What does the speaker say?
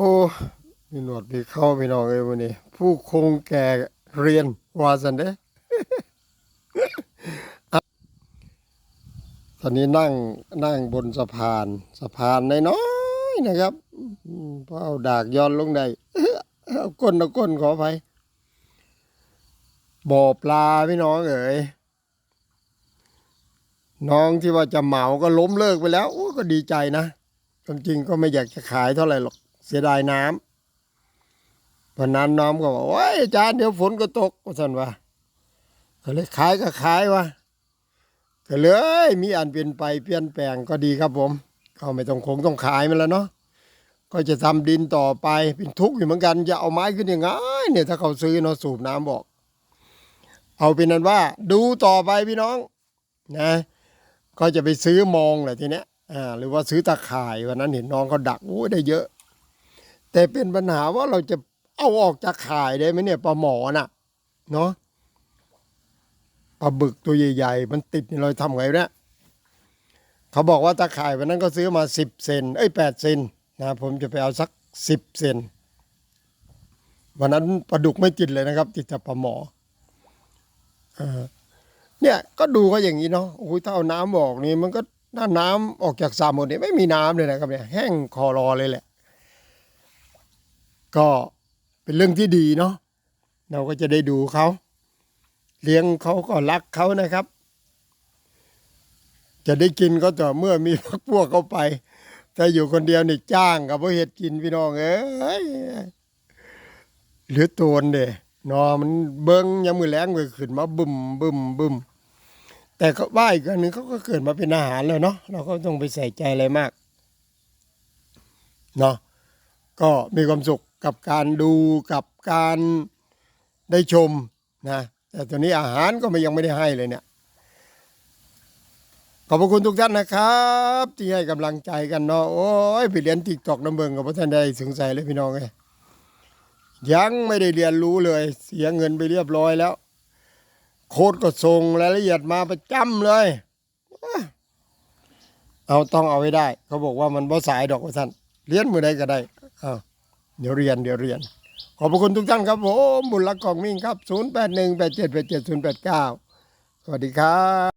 อ้ มีหนวดมีเข้าพี่น้องเอ้ยวันนี้ ผู้คงแก่เรียนวาสันเด้ตอนนี้นั่งนั่งบนสะพานสะพานน้อยๆนะครับเพราะเอาดากย้อนลงได้เอาก้นเอาก้นขอไปบ่อปลาพี่น้องเอ๋ยน้องที่ว่าจะเหมาก็ล้มเลิกไปแล้วโอ้ก็ดีใจนะความจริงก็ไม่อยากจะขายเท่าไหร่หรอก เสียดายน้ำวันนั้นน้องก็บอกว่าอาจารย์เดี๋ยวฝนก็ตกว่าสันว่าก็เลยขายก็ขายวะก็เลยมีอันเปลี่ยนไปเปลี่ยนแปลงก็ดีครับผม ก็ไม่ต้องคงต้องขายมันแล้วเนาะก็จะทำดินต่อไปเป็นทุกข์อยู่เหมือนกันจะเอาไม้ขึ้นยังไงเนี่ยถ้าเขาซื้อเนาะสูบน้ำบอก เอาเป็นนั้นว่า ดูต่อไปพี่น้องนะ ก็จะไปซื้อมองแหละทีเนี้ยอ่าหรือว่าซื้อตะข่ายวันนั้นเห็นน้องเขาดักโอ้ได้เยอะ แต่เป็นปัญหาว่าเราจะเอาออกจากข่ายได้ไหมเนี่ยปลาหมอน่ะ เนาะปลาบึกตัวใหญ่ๆ มันติดนี่เราทำไงเนี่ยเขาบอกว่าตาข่ายวันนั้นก็ซื้อมาสิบเซนเอ้ยแปดเซนนะผมจะไปเอาสักสิบเซนวันนั้นปลาดุกไม่ติดเลยนะครับ ติดแต่ปลาหมอเนี่ยก็ดูก็อย่างนี้เนาะโอ้ยถ้าเอาน้ำออกนี่มันก็ถ้าน้ำออกจากสระหมดเนี่ยไม่มีน้ำเลยนะครับเนี่ยแห้งคอรอเลยแหละ ก็เป็นเรื่องที่ดีเนาะเราก็จะได้ดูเขา เลี้ยงเขาก็รักเขานะครับ จะได้กินก็ต่อเมื่อมีพวกพวกเขาไปถ้าอยู่คนเดียวนี่จ้างกับพวกเห็ดกินพี่น้องเอ้ยหรือโตนเด้นอมันเบิ้งยามมือแรงเลยขึ้นมาบึมบึมบึมแต่ก็ว่าอีกอันหนึ่งเขาก็เกิดมาเป็นอาหารแล้วเนาะเราก็ต้องไปใส่ใจอะไรมากเนาะก็มีความสุข กับการดูกับการได้ชมนะแต่ตอนนี้อาหารก็ไม่ยังไม่ได้ให้เลยเนี่ย ขอบพระคุณทุกท่านนะครับ ที่ให้กำลังใจกันเนาะโอ้ยไปเรียนติ๊กตอกน้ำเบิงกับพระท่านได้สงสัยเลยพี่น้องเลยยังไม่ได้เรียนรู้เลย เสียเงินไปเรียบร้อยแล้ว โค้ดก็ส่งรายละเอียดมาประจำเลย เอาต้องเอาไว้ได้ เขาบอกว่ามันบ่สายดอกว่าท่านเรียนมือใดก็ได้เอา เดี๋ยวเรียนเดี๋ยวเรียน ขอบพระคุณทุกท่านครับผมบุญรักกองมิ่งครับ 0 8 1 8 7 8 7 0 8 9 สวัสดีครับ